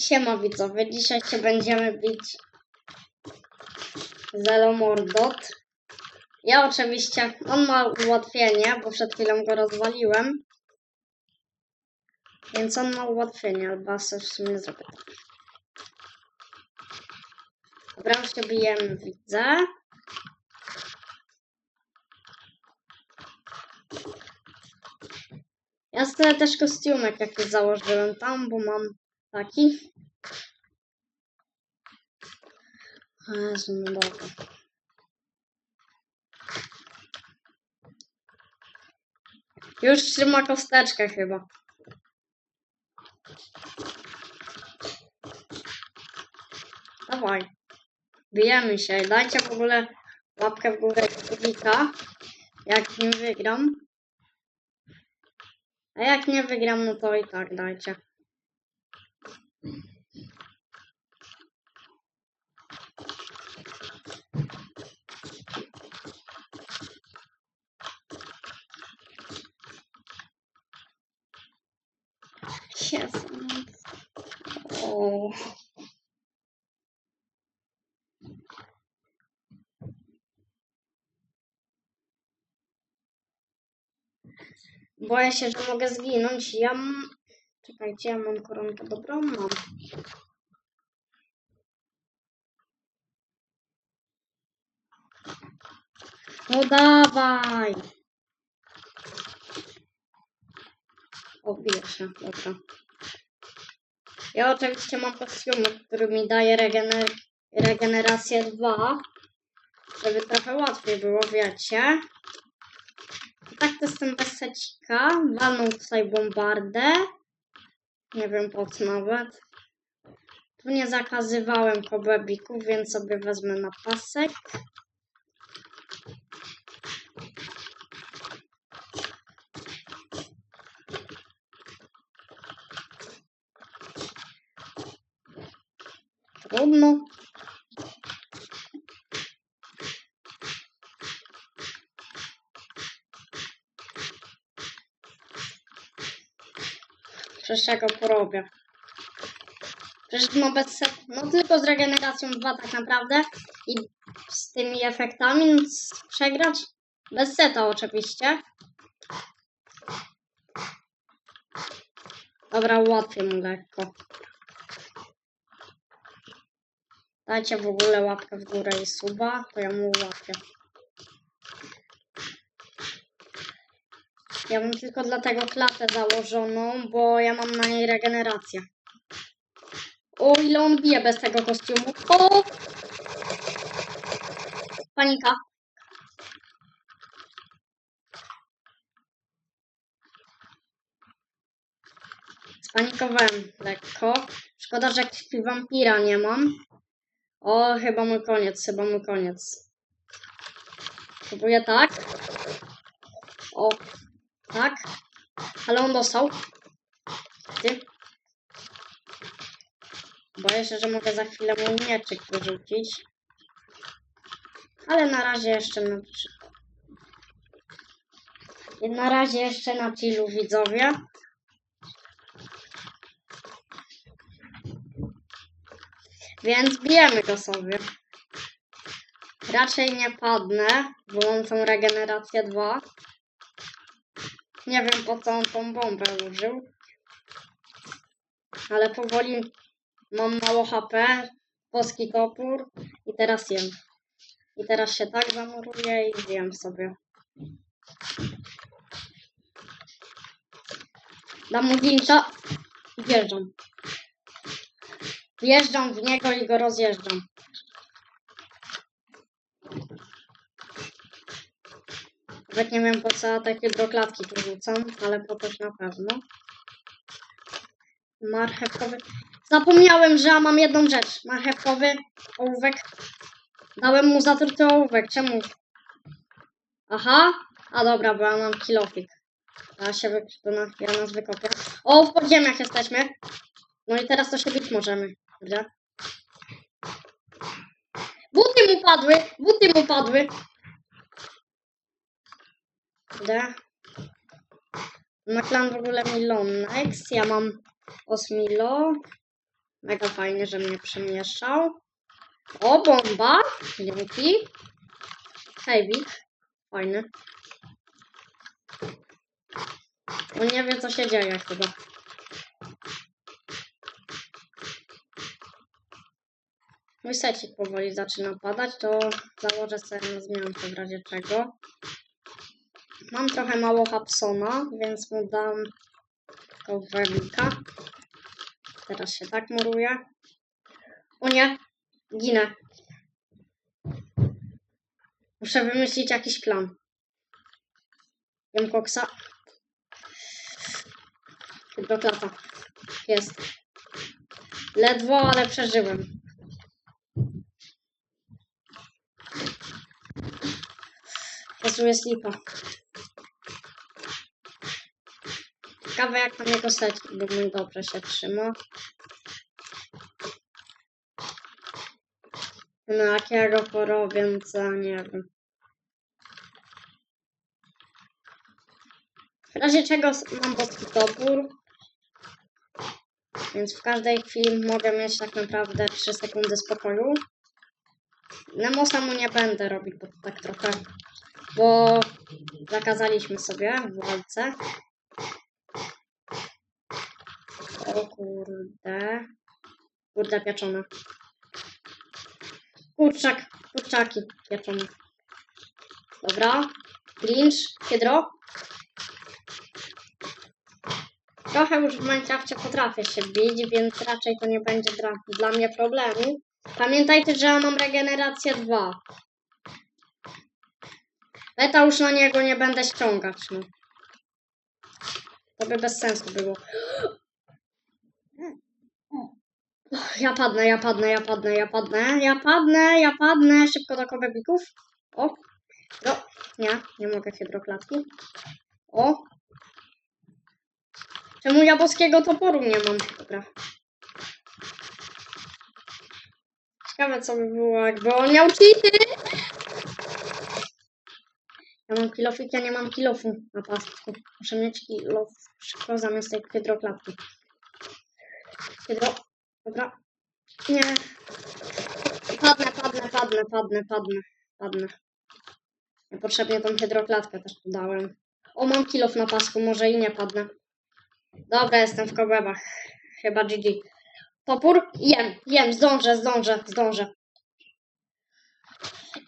Siema widzowie, dzisiaj się będziemy bić z Elomordot. Ja oczywiście, on ma ułatwienie, bo przed chwilą go rozwaliłem. Więc on ma ułatwienie, ja sobie w sumie zrobię tak. Dobra, się bijemy, widzę. Ja sobie też kostiumek jakiś założyłem tam, bo mam taki. Jezu, no dobra. Już trzyma kosteczkę chyba. Dawaj. Bijemy się. Dajcie w ogóle łapkę w górę kubika, jak nie wygram. A jak nie wygram, no to i tak dajcie. Jezu. O. Boję się, że mogę zginąć. Ja. Czekajcie, ja mam koronkę dobrą? Mam. No dawaj! O, pierwsza, dobra. Ja oczywiście mam kostiumy, który mi daje regener regenerację 2, żeby trochę łatwiej było, wiecie. Tak to jestem bez secika. Walną tutaj bombardę. Nie wiem po co nawet. Tu nie zakazywałem kobebików, więc sobie wezmę na pasek. Trudno. Przecież ja go porobię. Przecież no bez set, no tylko z regeneracją 2 tak naprawdę i z tymi efektami nic przegrać. Bez seta oczywiście. Dobra, ułatwię mu lekko. Dajcie w ogóle łapkę w górę i suba, to ja mu ułatwię. Ja mam tylko dlatego klatę założoną, bo ja mam na niej regenerację. O, ile on bije bez tego kostiumu. O! Panika. Spanikowałem lekko. Szkoda, że krwi wampira nie mam. O, chyba mój koniec, chyba mój koniec. Próbuję tak. O, tak. Ale on dostał. Ty. Boję się, że mogę za chwilę mój mieczyk wyrzucić. Ale na razie jeszcze na... Na razie jeszcze na chillu widzowie. Więc bijemy go sobie. Raczej nie padnę, tą regenerację 2. Nie wiem po co on tą bombę użył. Ale powoli mam mało HP, boski topór i teraz jem. I teraz się tak zamuruję i zjem sobie. Dam mu i wjeżdżam. Wjeżdżam w niego i go rozjeżdżam. Nawet nie wiem po co takie do klatki tu rzucam, ale po coś na pewno. Marchewkowy. Zapomniałem, że ja mam jedną rzecz. Marchewkowy ołówek. Dałem mu zatruty ołówek. Czemu? Aha. A dobra, bo ja mam kilofik. Ja się wy... to na... ja nas wykopię. O, w podziemiach jesteśmy. No i teraz to się bić możemy. Prawda? Buty mu padły! Buty mu padły! Prawda? Ma w ogóle Milonex. Ja mam Osmilo. Mega fajnie, że mnie przemieszał. O, bomba! Dzięki. Hejwik. Fajny. On nie wie, co się dzieje chyba. Mój secik powoli zaczyna padać, to założę sobie na zmiankę w razie czego. Mam trochę mało Hapsona, więc mu dam Wemika. Teraz się tak muruje. O nie, ginę. Muszę wymyślić jakiś plan. Jem koksa. Hydroklata. Jest. Ledwo, ale przeżyłem. Jezu, jest lipa. Ciekawe jak tam jego bo mój dobrze się trzyma. No jak ja go porobię, to nie wiem. W razie czego mam boski topór. Więc w każdej chwili mogę mieć tak naprawdę 3 sekundy spokoju. Nemosa mu nie będę robić, bo tak trochę. Bo zakazaliśmy sobie w walce. O kurde. Kurde pieczone. Kurczak, kurczaki pieczone. Dobra. Grinch, hydro. Trochę już w Minecrafcie potrafię się bić, więc raczej to nie będzie dla, dla mnie problemu. Pamiętajcie, że ja mam regenerację 2. Beta już na niego nie będę ściągać, no. To by bez sensu było. Ja padnę, ja padnę, ja padnę, ja padnę, ja padnę, ja padnę. Szybko do kobebików. O. No, nie, nie mogę hydroklatki. O. Czemu ja boskiego toporu nie mam? Dobra. Ciekawe co by było, jakby on miał cheaty. Ja mam kilofik, ja nie mam kilofu na pastku. Muszę mieć kilof szybko zamiast tej hydroklatki. Hydro. Dobra. Nie. Padnę, padnę, padnę, padnę, padnę, padnę. Niepotrzebnie tą hydroklatkę też tu dałem. O, mam kilof na pasku, może i nie padnę. Dobra, jestem w kobłębach. Chyba GG. Topór? Jem, jem, zdążę, zdążę, zdążę.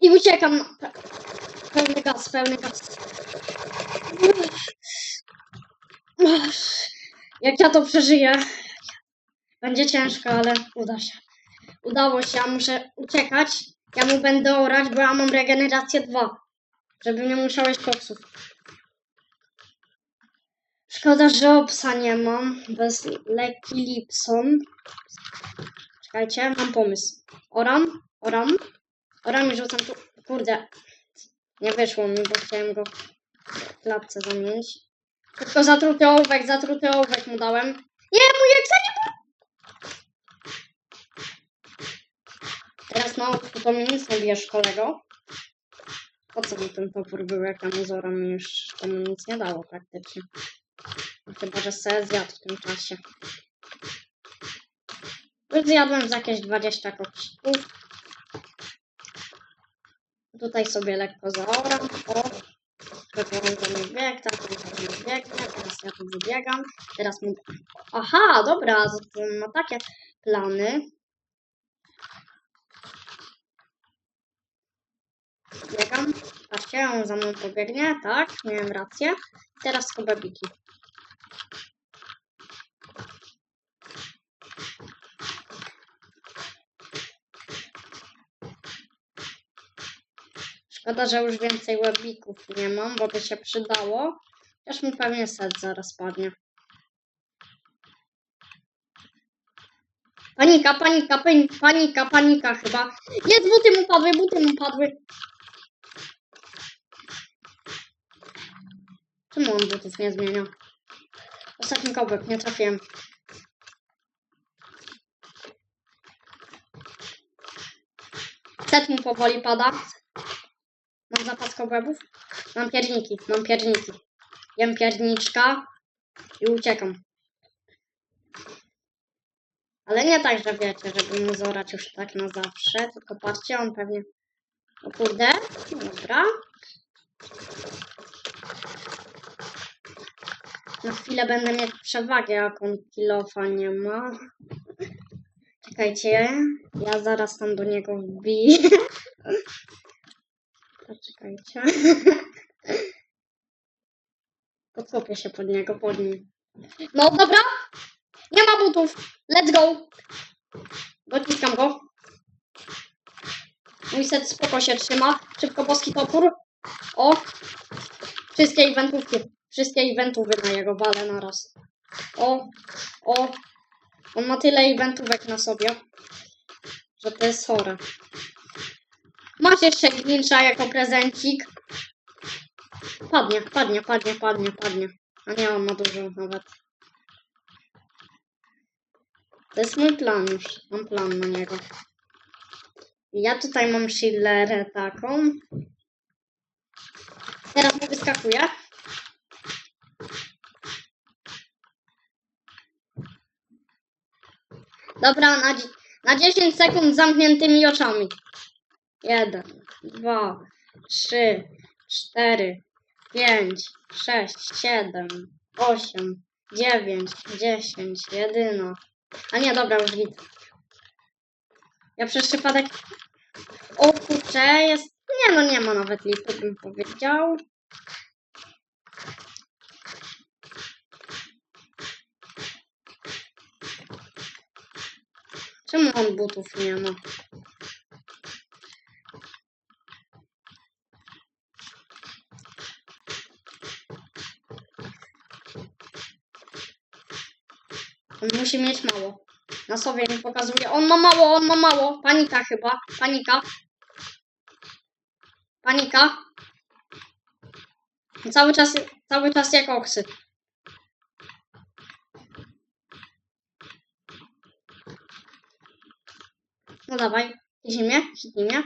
I uciekam. Pe- Pełny gaz, pełny gaz. Jak ja to przeżyję. Będzie ciężko, ale uda się. Udało się, ja muszę uciekać. Ja mu będę orać, bo ja mam regenerację 2. Żeby nie musiał jeść koksów. Szkoda, że obsa nie mam. Bez leki Lipson. Czekajcie, mam pomysł. Oram, oram. Oram i rzucam tu. Kurde. Nie wyszło mi, bo chciałem go w klatce zamienić. Tylko zatruty ołówek, zatruty ołówek mu dałem. Nie, mój egzamin! Teraz no, to mi nic nie bierz, kolego. Po co mi ten topór był, jak tam z orami już to mi nic nie dało praktycznie. Chyba, że se zjadł w tym czasie. Już zjadłem z jakieś 20 koksików. Tutaj sobie lekko zaoram. O, to nie biegł, tak, biegnie. Teraz ja tu wybiegam. Teraz mu... Aha, dobra, z- to on ma takie plany. Biegam. On za mną pobiegnie. Tak, miałem rację. Teraz kobabiki. Szkoda, że już więcej webików nie mam, bo by się przydało. Też mi pewnie set zaraz padnie. Panika, panika, panika, panika chyba. Jest, buty mu padły, buty mu padły. Czemu on butów nie zmienia? Ostatni kołek, nie trafiłem. Set mu powoli pada. Mam zapas kobłębów. Mam pierniki, mam pierniki. Jem pierniczka i uciekam. Ale nie tak, że wiecie, żeby mu zorać już tak na zawsze, tylko patrzcie, on pewnie... O kurde, dobra. Na chwilę będę mieć przewagę, jak on kilofa nie ma. Czekajcie, ja zaraz tam do niego wbiję. Poczekajcie. Podkopię się pod niego, pod nim. No dobra, nie ma butów. Let's go. Dociskam go. Mój set spoko się trzyma. Szybko boski topór. O. Wszystkie eventówki. Wszystkie eventówy na jego wale naraz. O. O. On ma tyle eventówek na sobie, że to jest chore. Masz jeszcze Grincha jako prezencik. Padnie, padnie, padnie, padnie, padnie. A nie, on ma dużo nawet. To jest mój plan już. Mam plan na niego. Ja tutaj mam shillerę taką. Teraz mu wyskakuje. Dobra, na, na 10 sekund z zamkniętymi oczami. Jeden, dwa, trzy, cztery, pięć, sześć, siedem, osiem, dziewięć, dziesięć, jedyno. A nie, dobra, już widzę. Ja przez przypadek... O kurczę, jest... Nie no, nie ma nawet lipy, bym powiedział. Czemu on butów nie ma? On musi mieć mało. Na sobie nie pokazuje. On ma mało, on ma mało. Panika chyba. Panika. Panika. Cały czas, cały czas jak oksy. No dawaj. Hitnij mnie, hitnij.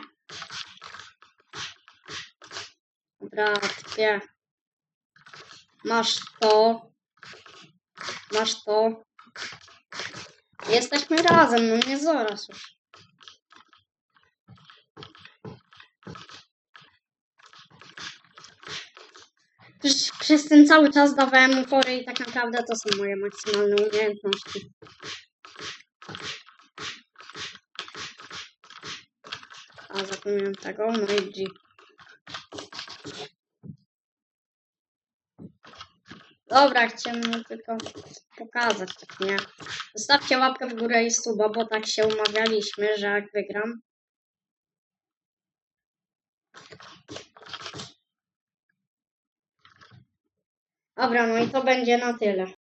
Masz to. Masz to. Jesteśmy razem, no nie zaraz już. Przez ten cały czas dawałem mu fory i tak naprawdę to są moje maksymalne umiejętności. A, zapomniałem tego, no i G. Dobra, chciałem tylko pokazać, tak nie? Zostawcie łapkę w górę i suba, bo tak się umawialiśmy, że jak wygram. Dobra, no i to będzie na tyle.